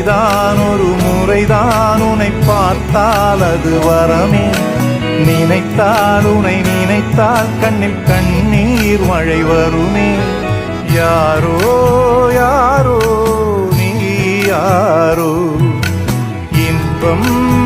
முறைதான் ஒரு முறைதான் உனை பார்த்தால் அது வரமே. நினைத்தால் உனை நினைத்தால் கண்ணில் கண்ணீர் மழை வருமே. யாரோ யாரோ நீ யாரோ? இன்பம்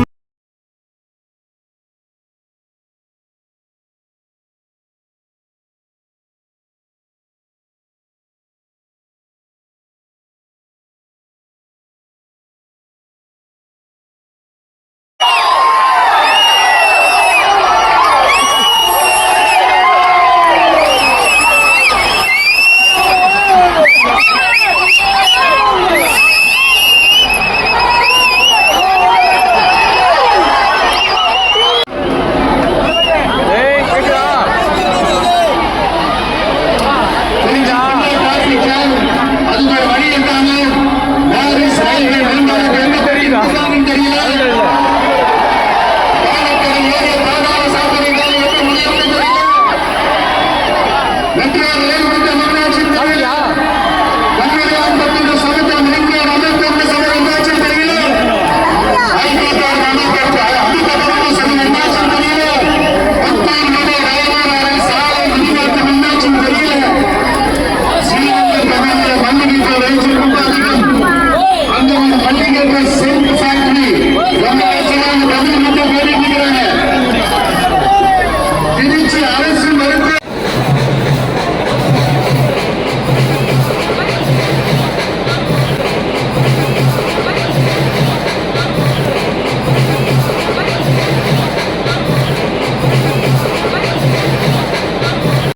Let's go!